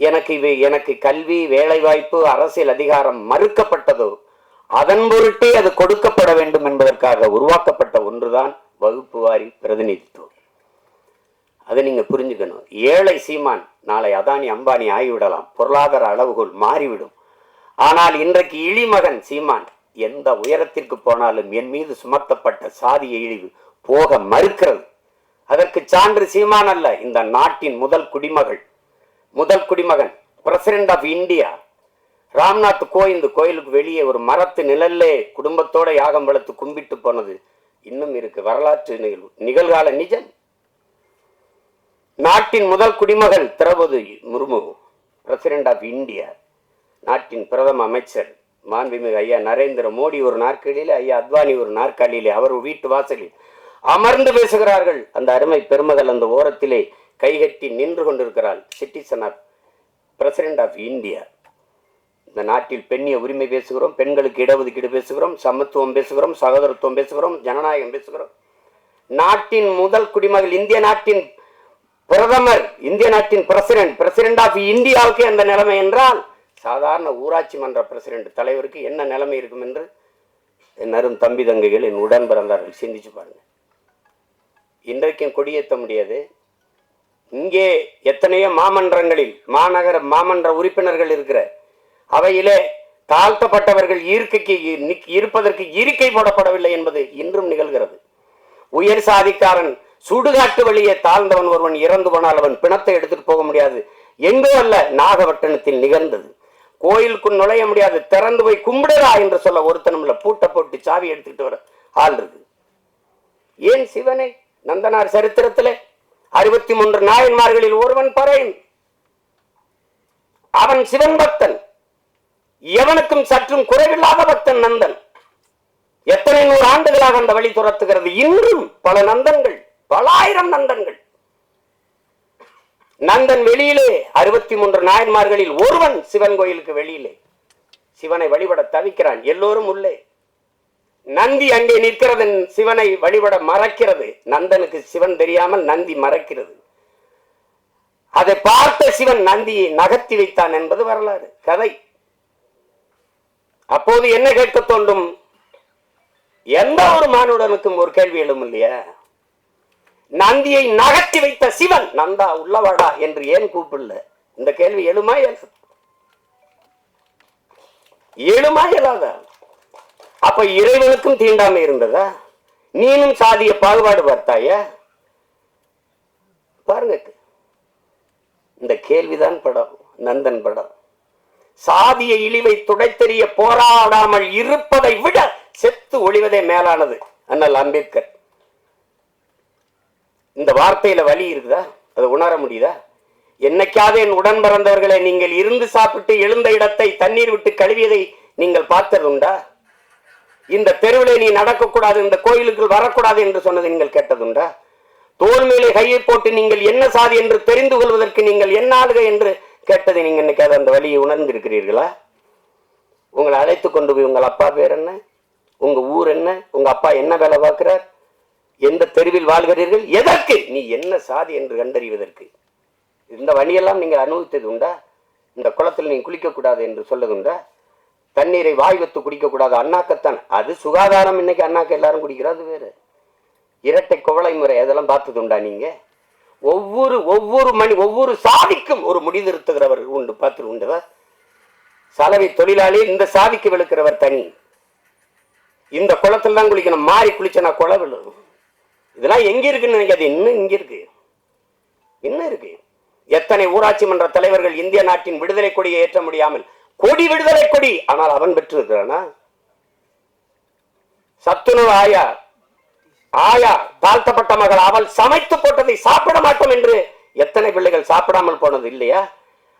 எனக்கு இது எனக்கு கல்வி வேலைவாய்ப்பு அரசியல் அதிகாரம் மறுக்கப்பட்டதோ அதன் பொருட்டே அது கொடுக்கப்பட வேண்டும் என்பதற்காக உருவாக்கப்பட்ட ஒன்றுதான் வகுப்பு வாரி பிரதிநிதித்துவம். அதை நீங்க புரிஞ்சுக்கணும். ஏழை சீமான் நாளை அதானி அம்பானி ஆகிவிடலாம். பொருளாதார அளவுகோல் மாறிவிடும். ஆனால் இன்றைக்கு இழிமகன் சீமான் எந்த உயரத்திற்கு போனாலும் என் மீது சுமத்தப்பட்ட சாதிய இழிவு போக மறுக்கிறது. அதற்கு சான்று சீமான் அல்ல இந்த நாட்டின் முதல் குடிமகள். முதல் குடிமகன் president of India Ramnath Kovind கோயிலுக்கு வெளியே ஒரு மரத்து நிழல்லே குடும்பத்தோட யாகம் வளர்த்து கும்பிட்டு போனது இன்னும் இருக்கு. வரலாற்று நிகழ்வு. நிகழ்கால நிஜம். நாட்டின் முதல் குடிமகள் Draupadi Murmu president of India நாட்டின் பிரதம அமைச்சர் மாண்புமிகு ஐயா நரேந்திர மோடி ஒரு நாற்காலியிலே ஐயா அத்வானி ஒரு நாற்காலியிலே அவர் வீட்டு வாசலில் அமர்ந்து பேசுகிறார்கள். அந்த அருமை பெருமகள் அந்த ஓரத்திலே கைகட்டி நின்று கொண்டிருக்கிறாள் citizen of president of India இந்த நாட்டில் பெண்ணிய உரிமை பேசுகிறோம் பெண்களுக்கு இடஒதுக்கீடு பேசுகிறோம் சமத்துவம் பேசுகிறோம் சகோதரத்துவம் பேசுகிறோம் ஜனநாயகம் பேசுகிறோம். நாட்டின் முதல் குடிமகள் இந்திய நாட்டின் பிரதமர் இந்திய நாட்டின் பிரசிடென்ட் பிரசிடென்ட் ஆஃப் இந்தியாவுக்கு அந்த நிலைமை என்றால் சாதாரண ஊராட்சி மன்ற பிரசிடென்ட் தலைவருக்கு என்ன நிலைமை இருக்கும் என்று என் அரும் தம்பி தங்கைகள் என் உடன் பிறந்தார்கள். சிந்திச்சு பாருங்க. இன்றைக்கும் கொடியேற்ற முடியாது. இங்கே எத்தனையோ மாமன்றங்களில் மாநகர மாமன்ற உறுப்பினர்கள் இருக்கிற அவையிலே தாழ்த்தப்பட்டவர்கள் இருக்கைக்கு இருப்பதற்கு இருக்கை போடப்படவில்லை என்பது இன்றும் நிகழ்கிறது. உயர் சாதிக்காரன் சுடுகாட்டு வழியே தாழ்ந்தவன் ஒருவன் இறந்து போனால் அவன் பிணத்தை எடுத்துட்டு போக முடியாது. எங்கோ அல்ல நாகப்பட்டினத்தில் நிகழ்ந்தது. கோயிலுக்குள் நுழைய முடியாது. திறந்து போய் கும்பிடுறா என்று சொல்ல ஒருத்தனம்ல பூட்டை போட்டு சாவி எடுத்துக்கிட்டு வர ஆள் இருக்கு. ஏன் சிவனை நந்தனார் சரித்திரத்திலே அறுபத்தி மூன்று நாயன்மார்களில் ஒருவன் பறையும் அவன் சிவன் பக்தன் எவனுக்கும் சற்றும் குறைவில்லாத பக்தன் நந்தன். எத்தனை நூறு ஆண்டுகளாக அந்த வழி துரத்துகிறது. இன்றும் பல நந்தன்கள் பல ஆயிரம் நந்தன்கள். நந்தன் வெளியிலே அறுபத்தி மூன்று நாயன்மார்களில் ஒருவன் சிவன் கோயிலுக்கு வெளியிலே. சிவனை வழிபட தவிக்கிறான். எல்லோரும் உள்ளே. நந்தி அங்கே நிற்கிறது சிவனை வழிபட மறக்கிறது. நந்தனுக்கு சிவன் தெரியாமல் நந்தி மறக்கிறது. அதை பார்த்த சிவன் நந்தியை நகர்த்தி வைத்தான் என்பது வரலாறு கதை. அப்போது என்ன கேட்க தோன்றும்? எந்த ஒரு மானுடனுக்கும் ஒரு கேள்வி எழும் இல்லையா? நந்தியை நகர்த்தி வைத்த சிவன் நந்தா உள்ளவாடா என்று ஏன் கூப்பிடல? இந்த கேள்வி எழுமா எழுமா இயலாதா? அப்ப இறைவனுக்கும் தீண்டாமை இருந்ததா? நீனும் சாதிய பாகுபாடு பார்த்தாயா? பாருங்க இந்த கேள்விதான் படம் நந்தன் படம். சாதிய இழிவை துடைத்தெறிய போராடாமல் இருப்பதை விட செத்து ஒழிவதே மேலானது அண்ணல் அம்பேத்கர். இந்த வார்த்தையில வலி இருக்குதா? அதை உணர முடியுதா? என்னைக்காவது என் உடன் பிறந்தவர்களை நீங்கள் இருந்து சாப்பிட்டு எழுந்த இடத்தை தண்ணீர் விட்டு கழுவியதை நீங்கள் பார்த்தது உண்டா இந்த தெருவிலே நீ நடக்கக்கூடாது இந்த கோயிலுக்குள் வரக்கூடாது என்று சொன்னதை நீங்கள் கேட்டதுண்டா? தோல் மேலே கையை போட்டு நீங்கள் என்ன சாதி என்று தெரிந்து கொள்வதற்கு நீங்கள் என்ன ஆளுக என்று கேட்டதை நீங்க இன்னைக்கு அந்த வழியை உணர்ந்திருக்கிறீர்களா? உங்களை அழைத்து கொண்டு போய் உங்கள் அப்பா பேர் என்ன? உங்க ஊர் என்ன? உங்க அப்பா என்ன வேலை பார்க்கிறார்? எந்த தெருவில் வாழ்கிறீர்கள்? எதற்கு? நீ என்ன சாதி என்று கண்டறிவதற்கு? இந்த வழியெல்லாம் நீங்கள் அனுபவித்தது உண்டா இந்த குளத்தில் நீ குளிக்கக்கூடாது என்று சொல்லதுண்டா? தண்ணீரை வாய் வைத்து குடிக்கக்கூடாது. அண்ணாக்கத்தான். அது சுகாதாரம். இன்னைக்கு அண்ணாக்க எல்லாரும் குடிக்கிறது வேறு. இரட்டை குவளை முறை. அதெல்லாம் பார்த்தது உண்டா நீங்க? ஒவ்வொரு ஒவ்வொரு மணி ஒவ்வொரு சாதிக்கும் ஒரு முடிந்திருத்துகிறவர் உண்டு பார்த்து உண்டுவா சலவை தொழிலாளி இந்த சாதிக்கு விழுக்கிறவர் தனி. இந்த குளத்துல தான் குளிக்கணும். மாறி குளிச்சனா குளம் விழும். இதெல்லாம் எங்க இருக்குன்னு நினைக்காது இன்னும் இங்க இருக்கு. இன்னும் இருக்கு. எத்தனை ஊராட்சி மன்ற தலைவர்கள் இந்திய நாட்டின் விடுதலை கொடியை ஏற்ற முடியாமல் கொடி விடுதலை கொடி. ஆனால் அவன் பெற்றிருக்கிறானா சத்துணவு ஆயா. ஆயா தாழ்த்தப்பட்ட மகள். அவள் சமைத்து போட்டதை சாப்பிட மாட்டோம் என்று எத்தனை பிள்ளைகள் சாப்பிடாமல் போனது இல்லையா?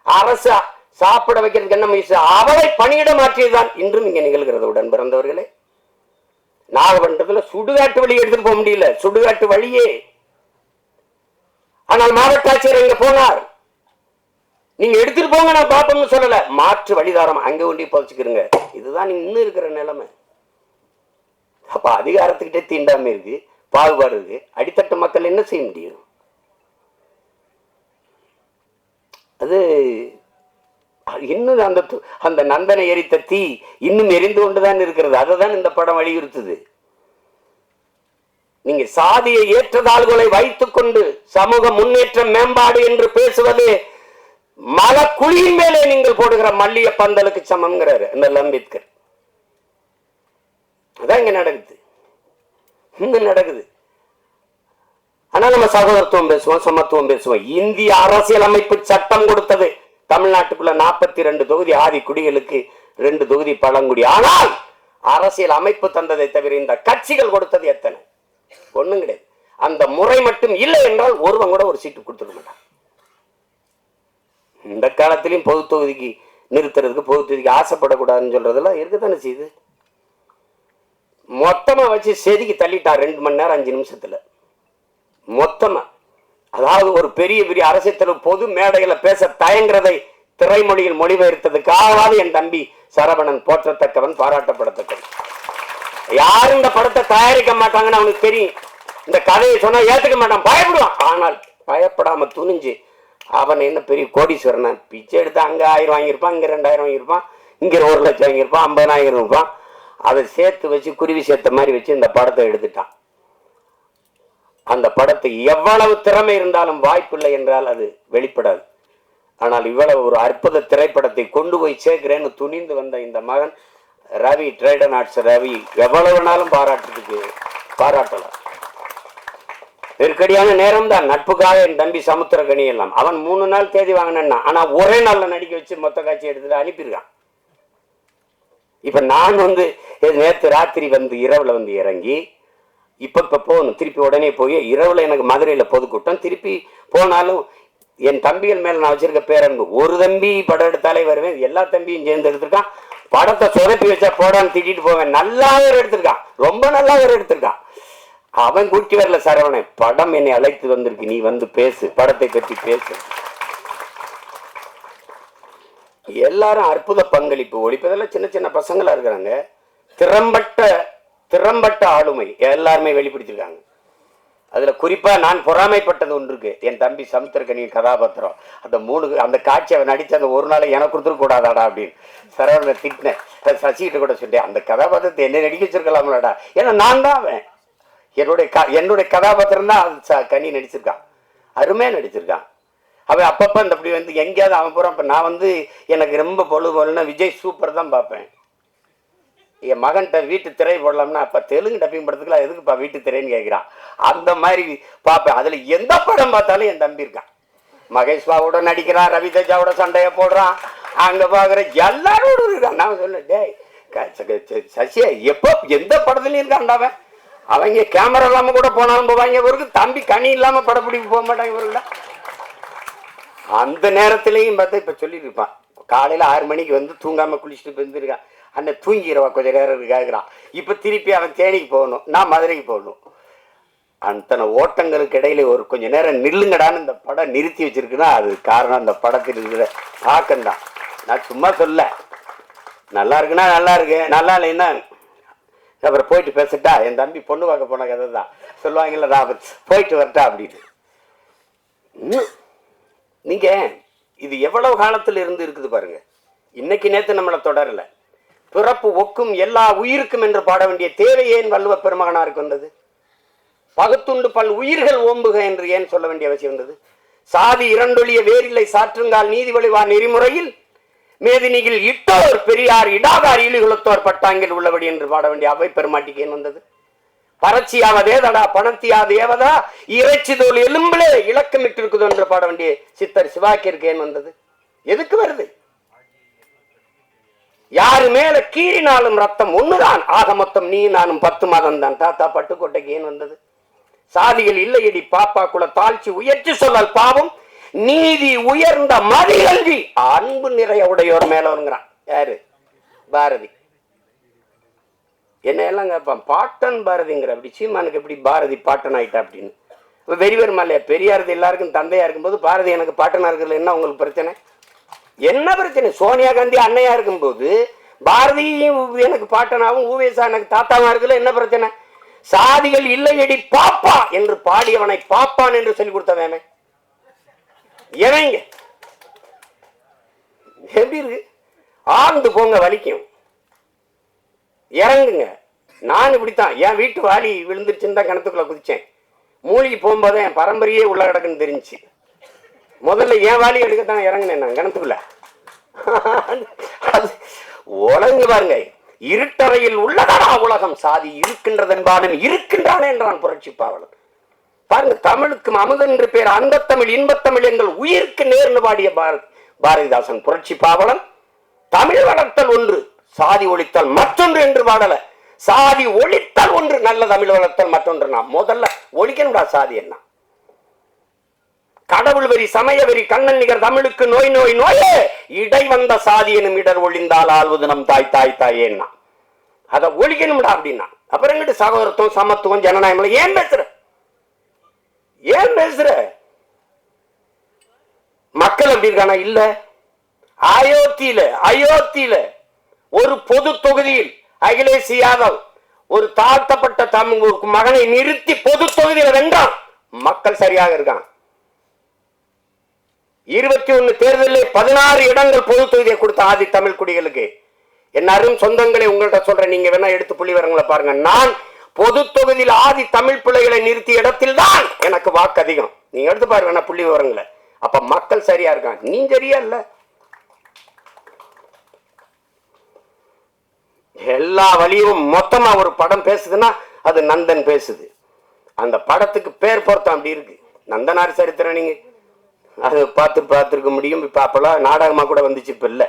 அரசு சாப்பிட வைக்கிறதுக்கு என்ன முயற்சி? அவளை பணியிட மாற்றியதுதான் இன்றும் இங்கே நிகழ்கிறது. உடன் பிறந்தவர்களே நாகப்பட்டினத்துல சுடுகாட்டு வழி எடுத்துட்டு போக முடியல. சுடுகாட்டு வழியே. ஆனால் மாவட்ட ஆட்சியர் இங்க போனார். நீங்க எடுத்துட்டு போங்க நான் பாப்போம்னு சொல்லல. மாற்று வழிதாரம் அங்க ஒண்டி புதைச்சுக்கிறங்க இதுதான் இன்னும் இருக்கிற நிலைமை. அப்ப அதிகாரத்துக்கிட்டே தீண்டாம இருக்கு பாகுபாடு இருக்கு. அடித்தட்டு மக்கள் என்ன செய்ய முடியும்? அது இன்னும் அந்த அந்த நந்தனை எரித்த தீ இன்னும் எரிந்து கொண்டுதான் இருக்கிறது. அதை தான் இந்த படம் வலியுறுத்துது. நீங்க சாதியை ஏற்றதாள்களை வைத்துக் கொண்டு சமூக முன்னேற்றம் மேம்பாடு என்று பேசுவது மல குழியின் மேலே நீங்கள் போடுகிற மல்லிய பந்தலுக்கு சமம்ங்கிறாரு அந்த அம்பேத்கர். அதான் இங்க நடக்குது. இங்க நடக்குது. ஆனா நம்ம சகோதரத்துவம் பேசுவோம் சமத்துவம் பேசுவோம். இந்திய அரசியலமைப்பு சட்டம் கொடுத்தது. தமிழ்நாட்டுக்குள்ள நாற்பத்தி ரெண்டு தொகுதி ஆதி குடிகளுக்கு ரெண்டு தொகுதி பழங்குடி. ஆனால் அரசியல் அமைப்பு தந்ததை தவிர இந்த கட்சிகள் கொடுத்தது எத்தனை? ஒண்ணும் கிடையாது. அந்த முறை மட்டும் இல்லை என்றால் ஒருவன் கூட ஒரு சீட்டு கொடுத்துட மாட்டான். இந்த காலத்திலையும் பொது தொகுதிக்கு நிறுத்துறதுக்கு பொது தொகுதிக்கு ஆசைப்படக்கூடாதுன்னு சொல்றதெல்லாம் இருக்குதானே செய்யுது மொத்தமாக வச்சு செதுக்கி தள்ளிட்டான் ரெண்டு மணி நேரம் அஞ்சு நிமிஷத்துல. மொத்தமாக அதாவது ஒரு பெரிய பெரிய அரசியல் பொது மேடையில் பேச தயங்குறதை திரைமொழியில் மொழிபெயர்த்ததுக்காகவாது என் தம்பி சரவணன் போற்றத்தக்கவன் பாராட்டப்படத்தக்கவன். யாரும் இந்த படத்தை தயாரிக்க மாட்டாங்கன்னு அவனுக்கு தெரியும். இந்த கதையை சொன்னா ஏத்துக்க மாட்டான். பயப்படுவான். ஆனால் பயப்படாம துணிஞ்சு அவன் என்ன பெரிய கோடீஸ்வரனா? பிச்சை எடுத்து அங்க ஆயிரம் வாங்கியிருப்பான் இங்க ரெண்டாயிரம் வாங்கியிருப்பான் இங்க ஒரு லட்சம் வாங்கியிருப்பான் ஐம்பதாயிரம் இருப்பான் அதை சேர்த்து வச்சு குருவி சேர்த்த மாதிரி வச்சு இந்த படத்தை எடுத்துட்டான். அந்த படத்தை எவ்வளவு திறமை இருந்தாலும் வாய்ப்பில்லை என்றால் அது வெளிப்படாது. ஆனால் இவ்வளவு ஒரு அற்புத திரைப்படத்தை கொண்டு போய் சேர்க்கிறேன்னு துணிந்து வந்த இந்த மகன் ரவி ட்ரைடன் ஆர்ட்ஸ் ரவி எவ்வளவு நாளும் பாராட்டுறதுக்கு பாராட்டலாம். நெருக்கடியான நேரம் தான் நட்புக்காக என் தம்பி சமுத்திரகனி எல்லாம். அவன் மூணு நாள் தேதி வாங்கினான் ஆனா ஒரே நாள்ல நடிக்க வச்சு மொத்த காட்சி எடுத்துட்டு அனுப்பியிருக்கான். இப்ப நான் வந்து நேற்று ராத்திரி வந்து இரவுல வந்து இறங்கி இப்ப இப்ப போகணும். திருப்பி உடனே போய் இரவுல எனக்கு மதுரையில பொதுக்கூட்டம். திருப்பி போனாலும் என் தம்பிகள் மேல நான் வச்சிருக்க பேரன்பு. ஒரு தம்பி படம் எடுத்தாலே வருவேன். எல்லா தம்பியும் சேர்ந்து எடுத்திருக்கான். படத்தை சொதப்பி வச்சா போடான்னு திட்டிட்டு போவேன். நல்லா வேற எடுத்திருக்கான். ரொம்ப நல்லா ஒரு எடுத்திருக்கான். அவன் கூட்டி வரல சரவணன் படம் என்னை அழைத்து வந்திருக்கு. நீ வந்து பேசு. படத்தை பற்றி பேசு. எல்லாரும் அற்புத பங்களிப்பு. ஒழிப்பதெல்லாம் சின்ன சின்ன பசங்களா இருக்கிறாங்க. திறம்பட்ட திறம்பட்ட ஆளுமை எல்லாருமே வெளிப்படுத்திருக்காங்க அதுல குறிப்பா நான் பொறாமைப்பட்டது ஒன்று இருக்கு. என் தம்பி சமுத்திரக்கனியின் கதாபாத்திரம். அந்த மூணு அந்த காட்சி அவன் நடிச்சு அந்த ஒரு நாளை எனக்கு கொடுத்துருக்க கூடாதாடா அப்படின்னு. சரவணனை திட்டினேன். சசிகிட்ட கூட சொல்லிட்டேன். அந்த கதாபாத்திரத்தை என்ன நடிக்க வச்சிருக்கலாம்லடா. ஏன்னா நான் தான் அவன். என்னுடைய க என்னுடைய கதாபாத்திரம் தான் அது ச- கனி நடிச்சிருக்கான். அருமையாக நடிச்சிருக்கான். அவன் அப்பப்போ இந்த அப்படி வந்து எங்கேயாவது அவன் போகிறான் இப்போ நான் வந்து எனக்கு ரொம்ப பொழுது விஜய் சூப்பர் தான் பார்ப்பேன். என் மகன்கிட்ட வீட்டு திரை போடலாம்னா அப்போ தெலுங்கு டப்பிங் படத்துக்குலாம் எதுக்குப்பா வீட்டு திரைன்னு கேட்குறான். அந்த மாதிரி பார்ப்பேன். அதில் எந்த படம் பார்த்தாலும் என் தம்பி இருக்கான். மகேஷ் பாவோட நடிக்கிறான் ரவி தேஜாவோட சண்டையை போடுறான். அங்கே பார்க்குற எல்லாரோட இருக்கான். நான் சொன்னேன் டேய் க- ச- சசியா எப்போ எந்த படத்துலையும் இருக்கான்டாவன் அவங்க கேமரா இல்லாமல் கூட போனாலும் போவாங்க இவருக்கு. தம்பி கனி இல்லாமல் படப்பிடிப்பு போக மாட்டாங்க இவருல அந்த நேரத்திலையும் பார்த்தா இப்ப சொல்லியிருப்பான் காலையில ஆறு மணிக்கு வந்து தூங்காம குளிச்சுட்டு வந்துருக்கான் அண்ணன் தூங்கிடுவா கொஞ்சம் நேரம் இருக்காங்கிறான் இப்ப திருப்பி அவன் தேனிக்கு போகணும். நான் மதுரைக்கு போகணும். அத்தனை ஓட்டங்களுக்கு இடையில ஒரு கொஞ்சம் நேரம் நில்லுங்கடான்னு இந்த படம் நிறுத்தி வச்சிருக்குன்னா அது காரணம் அந்த படத்தில் இருக்கிற தாக்கம் தான் நான் சும்மா சொல்ல. நல்லா இருக்குன்னா நல்லா இருக்கு. நல்லா இல்லைன்னா அப்புறம் போயிட்டு பேசிட்டா என் தம்பி பொண்ணு பார்க்க போன கதை தான். சொல்லுவாங்கல்ல நான் போயிட்டு வரட்டா அப்படின்னு இன்னும் நீங்க இது எவ்வளவு காலத்துல இருந்து இருக்குது பாருங்க. இன்னைக்கு நேற்று நம்மளை தொடரல. பிறப்பு ஒக்கும் எல்லா உயிருக்கும் என்று பாட வேண்டிய தேவை ஏன் வள்ளுவ பெருமகனாருக்கு வந்தது? பகுத்துண்டு பல் உயிர்கள் ஓம்புக என்று ஏன் சொல்ல வேண்டிய அவசியம் வந்தது? சாதி இரண்டொழிய வேரில்லை சாற்றுங்கால் நீதி வழிவா நெறிமுறையில் மேதினியில் இட்டோர் பெரியார் இடாதார் இழிகுலத்தோர் பட்டாங்கில் உள்ளபடி என்று பாட வேண்டிய அவை பெருமாட்டிக்கு ஏன் வந்தது? பரட்சியாவதேதடா பணத்தியாது இறைச்சி தோல் எலும்பிலே இலக்கமிட்டு இருக்குது என்று பாட வேண்டிய சித்தர் சிவாக்கிற்கு ஏன் வந்தது? எதுக்கு வருது? யாரு மேல கீறினாலும் ரத்தம் ஒண்ணுதான். ஆக மொத்தம் நீ நானும் பத்து மாதம் தான் தாத்தா பட்டுக்கோட்டைக்கு ஏன் வந்தது? சாதிகள் இல்லையடி பாப்பா குல தாழ்ச்சி உயர்ச்சி சொல்லல் பாவம். நீதி உயர்ந்த மதிகல்வி. அன்பு நிறைய உடையோர் மேலவருங்கிறான் யாரு? பாரதி. என்ன எல்லாம் கேட்பான் பாட்டன் பாரதிங்கிற. அப்படி சீமானுக்கு எப்படி பாரதி பாட்டன் ஆயிட்டா அப்படின்னு. இப்போ வெறிவருமா இல்லையா பெரியாரது எல்லாருக்கும் தந்தையா இருக்கும்போது பாரதி எனக்கு பாட்டனா இருக்கிறது என்ன உங்களுக்கு பிரச்சனை? என்ன பிரச்சனை? சோனியா காந்தி அன்னையா இருக்கும்போது பாரதியும் எனக்கு பாட்டனாவும் ஊவேசா எனக்கு தாத்தாவும் இருக்குல்ல என்ன பிரச்சனை? சாதிகள் இல்லையடி பாப்பா என்று பாடியவனை பாப்பான் என்று சொல்லி கொடுத்தவன் இறங்க. எப்படி இருக்கு? ஆழ்ந்து போங்க வலிக்கும். இறங்குங்க. நான் இப்படித்தான். என் வீட்டு வாலி விழுந்துருச்சுன்னு தான் கிணத்துக்குள்ள குதிச்சேன். மூழ்கி போகும்போது என் பரம்பரையே உள்ள கிடக்குன்னு தெரிஞ்சுச்சு. முதல்ல என் வாலி எடுக்கத்தான் இறங்கினேன் நான் கிணத்துக்குள்ள. அது பாருங்க. இருட்டறையில் உள்ளதானா உலகம். சாதி இருக்கின்றதென்பானும் இருக்கின்றானே என்றான் புரட்சி பாவலன் பாருங்க தமிழுக்கு அமுதன் என்று பேர் அந்த தமிழ் இன்பத்தமிழ் எங்கள் உயிருக்கு நேர்ந்து பாடிய பாரதி பாரதிதாசன் புரட்சி பாவலன். தமிழ் வளர்த்தல் ஒன்று சாதி ஒழித்தல் மற்றொன்று என்று பாடல. சாதி ஒழித்தல் ஒன்று நல்ல தமிழ் வளர்த்தல் மற்றொன்று. நான் முதல்ல ஒழிக்கணும்டா சாதி என்ன? கடவுள் வெறி சமய வெறி கண்ணன் நிகர் தமிழுக்கு நோய் நோய் நோயே! இடை வந்த சாதி எனும் இடர் ஒழிந்தால் ஆள்வது நம் தாய் தாய் தாயேன்னா அதை ஒழிக்கணும்டா அப்படின்னா. அப்புறம் எங்கிட்டு சகோதரத்துவம் சமத்துவம் ஜனநாயகம் ஏன் பேசுற? ஏன் பேசுற? மக்கள் அப்படி இருக்கானா இல்ல. அயோத்தியில அயோத்தியில ஒரு பொது தொகுதியில் அகிலேஷ் யாதவ் ஒரு தாழ்த்தப்பட்ட தமிழ் மகனை நிறுத்தி பொது தொகுதியில வென்றான் மக்கள் சரியாக இருக்கான். இருபத்தி ஒன்னு தேர்தலில் பதினாறு இடங்கள் பொது தொகுதியை கொடுத்த ஆதி தமிழ் குடிகளுக்கு. என் அரும் சொந்தங்களை உங்கள்கிட்ட சொல்றேன். நீங்க வேணா எடுத்து புள்ளி வரங்களை பாருங்க. நான் பொது தொகுதியில் ஆதி தமிழ் பிள்ளைகளை நிறுத்திய இடத்தில் தான் எனக்கு வாக்கு அதிகம். நீங்க எடுத்து பாருங்க வேணா புள்ளி விவரங்களை. அப்ப மக்கள் சரியா இருக்காங்க. நீ சரியா இல்ல. எல்லா வழியும் மொத்தமா ஒரு படம் பேசுதுன்னா அது நந்தன் பேசுது. அந்த படத்துக்கு பேர் பொருத்தம் அப்படி இருக்கு. நந்தனார் சரித்திரம் நீங்க. அது பார்த்து பார்த்துருக்க முடியும். இப்போ அப்பெல்லாம் நாடகமாக கூட வந்துச்சு இப்போ இல்லை.